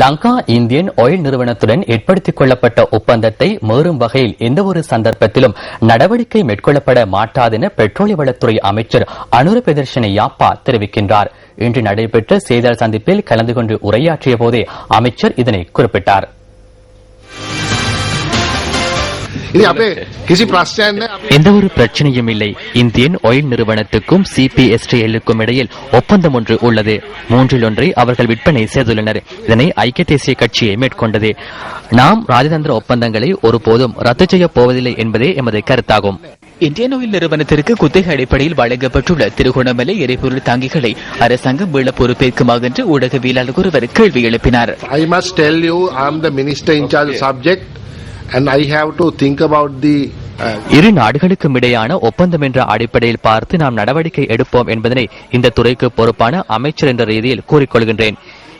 Lanka Indian oil நிறுவனத்துடன் ஏற்படுத்திக் கொள்ளப்பட்ட ஒப்பந்தத்தை மீறும் வகையில் எந்தவொரு சந்தர்ப்பத்திலும் நடவடிக்கை மேற்கொள்ளப்பட மாட்டாதென பெட்ரோலிய வளத்துறை அமைச்சர் அனுர பிரதர்ஷன யாப்பா தெரிவிக்கின்றார். இன்று நடைபெற்ற செய்தியாளர் சந்திப்பில் கலந்து கொண்டு உரையாற்றிய போதே அமைச்சர் இதனை குறிப்பிட்டார். எந்த ஒரு பிரச்சனையும் இல்லை. இந்தியன் ஆயில் நிறுவனத்துக்கும் சிபிஎஸ்டிஎல்லுக்கும் இடையில் ஒப்பந்தம் ஒன்று உள்ளது. மூன்றில் ஒன்றை அவர்கள் விற்பனை செய்துள்ளனர். இதனை ஐக்கிய தேசிய கட்சியை மேற்கொண்டது. நாம் ராஜதந்திர ஒப்பந்தங்களை ஒருபோதும் ரத்து செய்யப் போவதில்லை என்பதே எமது கருத்தாகும். இந்தியன் ஆயில் நிறுவனத்திற்கு குத்தகை அடிப்படையில் வழங்கப்பட்டுள்ள திருகோணமலை எரிபொருள் தாங்கிகளை அரசாங்கம் மீள பொறுப்பேற்குமாக என்று ஊடகவியலாளர் ஒருவர் கேள்வி எழுப்பினார். Must tell you, I am the minister in charge இரு நாடுகளுக்கும் இடையான ஒப்பந்தம் என்ற அடிப்படையில் பார்த்து நாம் நடவடிக்கை எடுப்போம் என்பதனை இந்த துறைக்கு பொறுப்பான அமைச்சர் என்ற ரீதியில் கூறிக்கொள்கின்றேன்.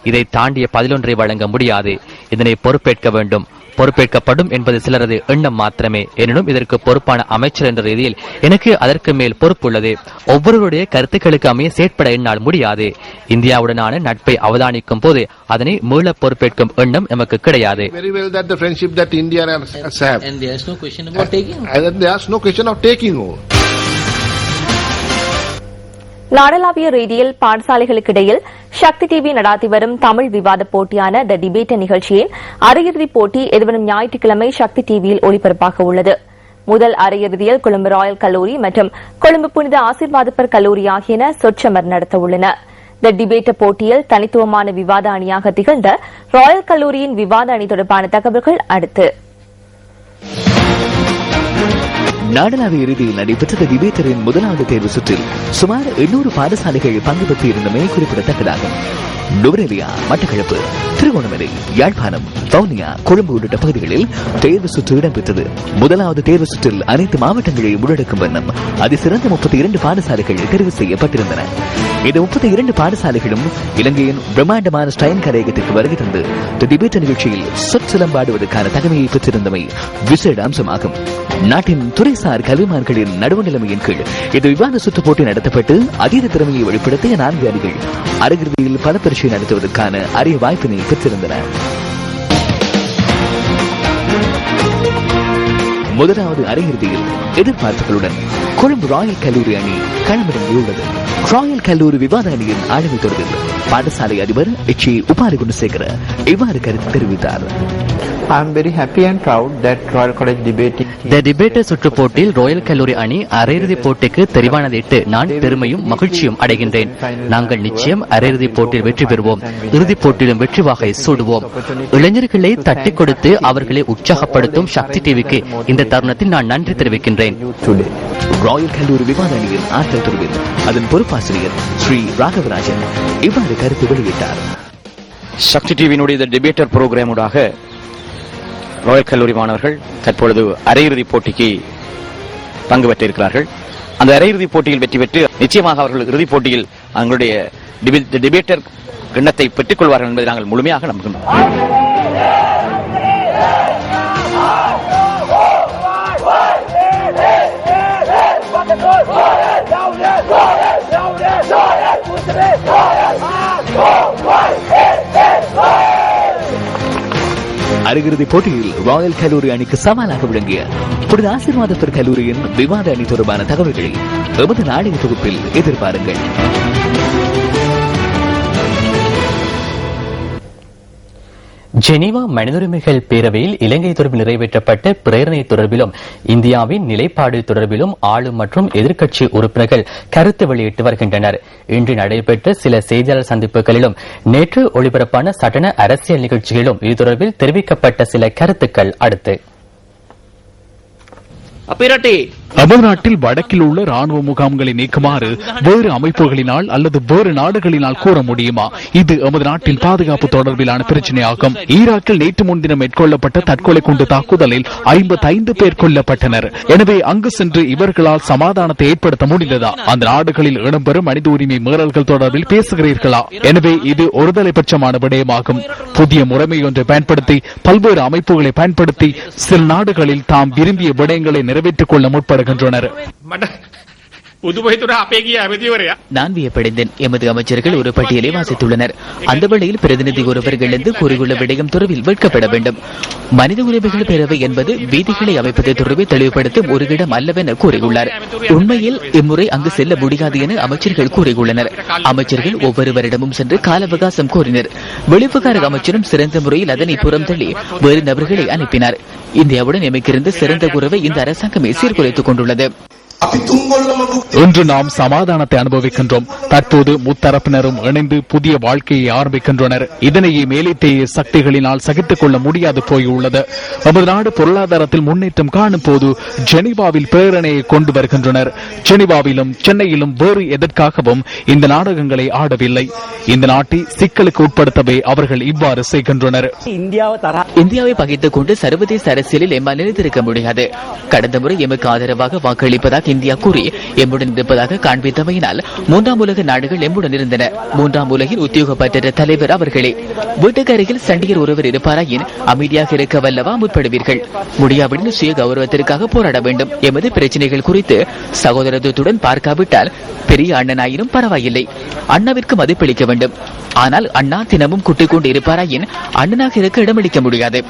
இதை தாண்டிய பதிலொன்றை வழங்க முடியாது. இதனை பொறுப்பேற்க வேண்டும். பொறுப்பேற்கப்படும் என்பது சிலரது எண்ணம் மாத்திரமே எனினும் இதற்கு பொறுப்பான அமைச்சர் என்ற ரீதியில் எனக்கு அதற்கு மேல் பொறுப்புள்ளது ஒவ்வொருவருடைய கருத்துக்களுக்கு அமைய செயற்பட என்னால் முடியாது இந்தியாவுடனான நட்பை அவதானிக்கும் போது அதனை மீள பொறுப்பேற்கும் எண்ணம் எமக்கு கிடையாது. And there's no question about taking over. And there's no question of taking over. நாடளாவிய ரீதியில் பாடசாலைகளுக்கிடையில் சக்தி டிவி நடாத்தி வரும் தமிழ் விவாத போட்டியான த டிபேட் நிகழ்ச்சியின் அரையிறுதிப் போட்டி எதிர்வரும் ஞாயிற்றுக்கிழமை சக்தி டிவியில் ஒளிபரப்பாக உள்ளது. முதல் அரையிறுதியில் கொழும்பு ராயல் கல்லூரி மற்றும் கொழும்பு புனித ஆசீர்வாதப்பர் கல்லூரி ஆகியன சொற்றமர் நடத்தவுள்ளன த டிபேட் போட்டியில் தனித்துவமான விவாத அணியாக திகழ்ந்த ராயல் கல்லூரியின் விவாத அணி தொடர்பான தகவல்கள் அடுத்து. நாடளாவிய இறுதியில் நடைபெற்ற டிபேட்டரின் முதலாவது தேர்வு சுற்றில். சுமார் எண்ணூறு பாடசாலைகள் பங்கு பெற்று குறிப்பிடத்தக்கதாகும் நுவரெலியா மட்டக்களப்பு திருகோணமலை யாழ்ப்பாணம் வவுனியா கொழும்பு உள்ளிட்ட பகுதிகளில் தேர்வு சுற்று இடம்பெற்றது. முதலாவது தேர்வு சுற்றில் அனைத்து மாவட்டங்களையும் உள்ளடக்கும் வண்ணம் அதிசிறந்த முப்பத்தி இரண்டு பாடசாலைகள் தெரிவு செய்யப்பட்டிருந்தன. இந்த முப்பத்தி இரண்டு பாடசாலைகளும் இலங்கையின் பிரம்மாண்டமான ஸ்டைன் கலையகத்திற்கு வருகை தந்து திபேத்த டிபேட் நிகழ்ச்சியில் சொற்சிலம்பாடுவதற்கான தகமையை பெற்றிருந்தமை விசேட அம்சமாகும். நாட்டின் துறைசார் கல்விமான்களின் நடுவு நிலைமையின் கீழ் இந்த விவாத சுற்று போட்டி நடத்தப்பட்டு அதீத திறமையை வெளிப்படுத்திய நான்கு அணிகள் அரையிறுதியில் பல பரீட்சை நடத்துவதற்கான அரிய வாய்ப்பினை பெற்றிருந்தன. முதலாவது அரையிறுதியில் எதிர்பார்ப்புகளுடன் கொழும்பு ராயல் கல்லூரி அணி களமிறங்கியுள்ளது ராயல் கல்லூரி விவாத அணியின் ஆளுமை தொடர்பில் பாடசாலை அதிபர் எச் ஏ உபாலி குணசேகர இவ்வாறு கருத்து தெரிவித்தார். I am very happy and proud that Royal College debating the debater சுற்றுப் போட்டியில் ராயல் கல்லூரி அணி அரையிறுதிப் போட்டிக்கு தெரிவானதிட்டு நான் பெருமையும் மகிழ்ச்சியும் அடைகின்றேன். நாங்கள் நிச்சயம் அரையிறுதிப் போட்டியில் வெற்றி பெறுவோம். இறுதிப் போட்டியிலும் வெற்றி வாகை சூடுவோம். இளைஞர்களை தட்டிக் கொடுத்து அவர்களை உற்சாகப்படுத்தும் சக்தி டிவிக்கு இந்த தருணத்தில் நான் நன்றி தெரிவிக்கின்றேன். Today. ராயல் கல்லூரி விவாத அணியின் ஆற்றல் தொடர்பில் அதன் பொறுப்பாசிரியர் ஸ்ரீ ராகவராஜன் இவ்வாறு கருத்து வெளியிட்டார். சக்தி டிவியினுடைய டிபேட்டர் புரோகிராமுடாக ராயல் கல்லூரி மாணவர்கள் தற்பொழுது அரையிறுதிப் போட்டிக்கு பங்கு பெற்றிருக்கிறார்கள். அந்த அரையிறுதிப் போட்டியில் வெற்றி பெற்று நிச்சயமாக அவர்கள் இறுதிப் போட்டியில் அவங்களுடைய டிபேட்டர் கிண்ணத்தை பெற்றுக் கொள்வார்கள் என்பதை நாங்கள் முழுமையாக நம்புகின்றோம். அரையிறுதி போட்டியில் ராயல் கல்லூரி அணிக்கு சவாலாக விளங்கிய புனித ஆசீர்வாதத்தர் கல்லூரியின் விவாத அணி தொடர்பான தகவல்களை எமது நாளைய தொகுப்பில் எதிர்பாருங்கள். ஜெனீவா மனிதுரிமைகள் பேரவையில் இலங்கை தொடர்பில் நிறைவேற்றப்பட்ட பிரேரணை தொடர்பிலும் இந்தியாவின் நிலைப்பாடு தொடர்பிலும் ஆளும் மற்றும் எதிர்க்கட்சி உறுப்பினர்கள் கருத்து வெளியிட்டு வருகின்றனர். இன்று நடைபெற்ற சில செய்தியாளர் சந்திப்புகளிலும் நேற்று ஒளிபரப்பான சட்டன அரசியல் நிகழ்ச்சிகளிலும் இது தொடர்பில் தெரிவிக்கப்பட்ட சில கருத்துக்கள் அடுத்து. தமிழ்நாட்டில் வடக்கில் உள்ள ராணுவ முகாம்களை நீக்குமாறு வேறு அமைப்புகளினால் அல்லது வேறு நாடுகளினால் கூற முடியுமா? இது எமது நாட்டின் பாதுகாப்பு தொடர்பிலான பிரச்சனையாகும். ஈராக்கில் நேற்று முன்தினம் மேற்கொள்ளப்பட்ட தற்கொலை குண்டு தாக்குதலில் ஐம்பத்தைந்து பேர் கொல்லப்பட்டனர். எனவே அங்கு சென்று இவர்களால் சமாதானத்தை ஏற்படுத்த முடிந்ததா? அந்த நாடுகளில் இடம்பெறும் மனித உரிமை மீறல்கள் தொடர்பில் பேசுகிறீர்களா? எனவே இது ஒருதலைபட்சமான விடயமாகும். புதிய முறைமை ஒன்றை பயன்படுத்தி பல்வேறு அமைப்புகளை பயன்படுத்தி சில நாடுகளில் தாம் விரும்பிய விடயங்களை நிறைவேற்றிக் கொள்ள முற்பட வருகின்றனர் நான் எமது அமைச்சர்கள் ஒரு பட்டியலை வாசித்துள்ளனர். அந்த வழியில் பிரதிநிதி ஒருவர் கூறியுள்ள விடயம் தொடர்பில் வெட்கப்பட வேண்டும். மனித உரிமைகள் பேரவை என்பது வீதிகளை அமைப்பதை தொடர்பை தெளிவுபடுத்தும் ஒரு இடம் அல்லவென கூறியுள்ளார். உண்மையில் இம்முறை அங்கு செல்ல முடியாது என அமைச்சர்கள் கூறியுள்ளனர். அமைச்சர்கள் ஒவ்வொருவரிடமும் சென்று கால அவகாசம் கோரினர். வெளிவிவகார அமைச்சரும் சிறந்த முறையில் அதனை புறம் புறந்தள்ளி வேறு நபர்களை அனுப்பினார். இந்தியாவுடன் எமக்கிருந்து சிறந்த உறவை இந்த அரசாங்கமே சீர்குலைத்துக் கொண்டுள்ளது. இன்று நாம் சமாதானத்தை அனுபவிக்கின்றோம். தற்போது முத்தரப்பினரும் இணைந்து புதிய வாழ்க்கையை ஆரம்பிக்கின்றனர். இதனையே மேலைத்தேய சக்திகளினால் சகித்துக் கொள்ள முடியாது போயுள்ளது. நமது நாடு பொருளாதாரத்தில் முன்னேற்றம் காணும் போது ஜெனீவாவில் பேரணையை கொண்டு வருகின்றனர். ஜெனீவாவிலும் சென்னையிலும் வேறு எதற்காகவும் இந்த நாடகங்களை ஆடவில்லை. இந்த நாட்டை சிக்கலுக்கு உட்படுத்தவே அவர்கள் இவ்வாறு செய்கின்றனர். இந்தியாவை பகைத்துக் கொண்டு சர்வதேச அரசியலில் எம்மால் நிலைத்திருக்க முடியாது. கடந்த முறை எமக்கு ஆதரவாக வாக்களிப்பதாக இந்தியா கூறி எம்முடன் இருப்பதாக காண்பித்தமையினால் மூன்றாம் உலக நாடுகள் எம்முடன் இருந்தன. மூன்றாம் உலகின் பெற்ற தலைவர் அவர்களே வீட்டுக்கு அருகில் சண்டிகர் ஒருவர் இருப்பாராயின் அமைதியாக இருக்க வல்லவா முற்படுவீர்கள். முடியாவிடன் சுய கௌரவத்திற்காக போராட வேண்டும். எமது பிரச்சனைகள் குறித்து சகோதரத்துடன் பார்க்காவிட்டால் பெரிய அண்ணனாயினும் பரவாயில்லை. அண்ணாவிற்கு மதிப்பளிக்க வேண்டும். ஆனால் அண்ணா தினமும் குட்டிக் கொண்டு இருப்பாராயின் அண்ணனாக இருக்க இடமளிக்க முடியாது.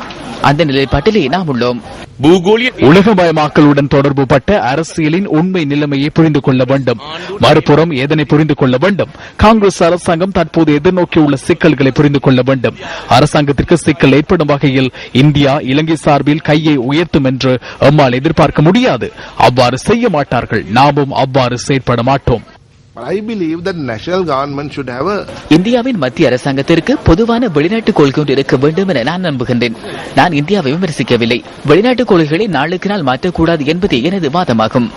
அந்த நிலைப்பாட்டிலே நாம் உள்ளோம். உலகமயமாக்கலுடன் தொடர்பு பட்ட அரசியலின் உண்மை நிலைமையை புரிந்து கொள்ள வேண்டும். மறுபுறம் எதனை புரிந்து கொள்ள வேண்டும். காங்கிரஸ் அரசாங்கம் தற்போது எதிர்நோக்கியுள்ள சிக்கல்களை புரிந்து கொள்ள வேண்டும். அரசாங்கத்திற்கு சிக்கல் ஏற்படும் வகையில் இந்தியா இலங்கை சார்பில் கையை உயர்த்தும் என்று எம்மால் எதிர்பார்க்க முடியாது. அவ்வாறு செய்ய மாட்டார்கள். நாமும் அவ்வாறு செயற்பட மாட்டோம். இந்தியாவின் மத்திய அரசாங்கத்திற்கு பொதுவான வெளிநாட்டு கொள்கை ஒன்று இருக்க வேண்டும் என நான் நம்புகின்றேன். நான் இந்தியாவை விமர்சிக்கவில்லை. வெளிநாட்டு கொள்கைகளை நாளுக்கு நாள் மாற்றக்கூடாது என்பது எனது வாதமாகும்.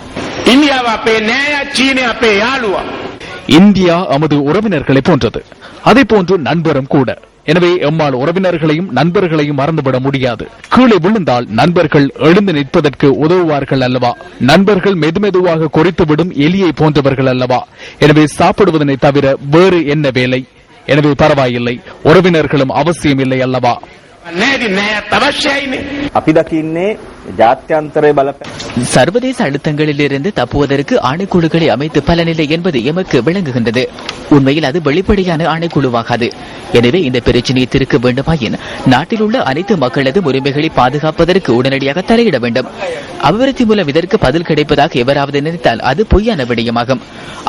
இந்தியா அமது உறவினர்களை போன்றது. அதே போன்று நண்பரும் கூட. எனவே எம்மால் உறவினர்களையும் நண்பர்களையும் மறந்துவிட முடியாது. கீழே விழுந்தால் நண்பர்கள் எழுந்து நிற்பதற்கு உதவுவார்கள் அல்லவா? நண்பர்கள் மெதுமெதுவாக குறித்துவிடும் எலியை போன்றவர்கள் அல்லவா? எனவே சாப்பிடுவதனை தவிர வேறு என்ன வேலை? எனவே பரவாயில்லை உறவினர்களும் அவசியம் இல்லை அல்லவா? අපි දකින්නේ ජාත්‍යන්තරය බලපෑ சர்வதேச அழுத்தங்களிலிருந்து தப்புவதற்கு ஆணைக்குழுக்களை அமைத்து பலனில்லை என்பது எமக்கு விளங்குகின்றது உண்மையில் அது வெளிப்படையான ஆணைக்குழுவாகாது எனவே இந்த பிரச்சனையை தீர்க்க வேண்டுமாயின் நாட்டில் உள்ள அனைத்து மக்களது உரிமைகளை பாதுகாப்பதற்கு உடனடியாக தலையிட வேண்டும் அபிவிருத்தி மூலம் இதற்கு பதில் கிடைப்பதாக எவராவது நினைத்தால் அது பொய்யான விடயமாகும்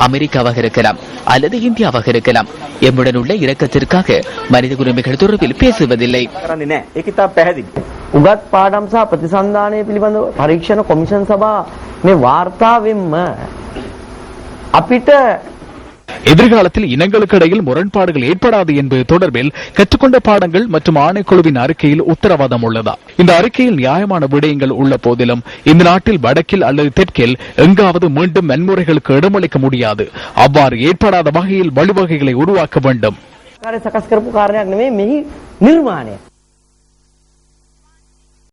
அமெரிக்காவாக இருக்கலாம் அல்லது இந்தியாவாக இருக்கலாம் எம்முடன் உள்ள இரக்கத்திற்காக மனித உரிமைகள் தொடர்பில் பேசுவதில்லை කරන්නේ නෑ ඒක ඉතා පැහැදිලි. උගත් පාඩම් සහ ප්‍රතිසන්ධානය පිළිබඳව පරීක්ෂණ කොමිෂන් සභා මේ වාර්තාවෙන්ම අපිට எதிர்காலத்தில் இனங்களுக்கு இடையில் முரண்பாடுகள் ஏற்படாது என்பது தொடர்பில் கற்றுக்கொண்ட பாடங்கள் மற்றும் ஆணைக்குழுவின் அறிக்கையில் உத்தரவாதம் உள்ளதா இந்த அறிக்கையில் நியாயமான விடயங்கள் உள்ள போதிலும் இந்த நாட்டில் வடக்கில் அல்லது தெற்கில் எங்காவது மீண்டும் வன்முறைகளுக்கு இடமளிக்க முடியாது அவ்வாறு ஏற்படாத வகையில் வழிவகைகளை உருவாக்க வேண்டும்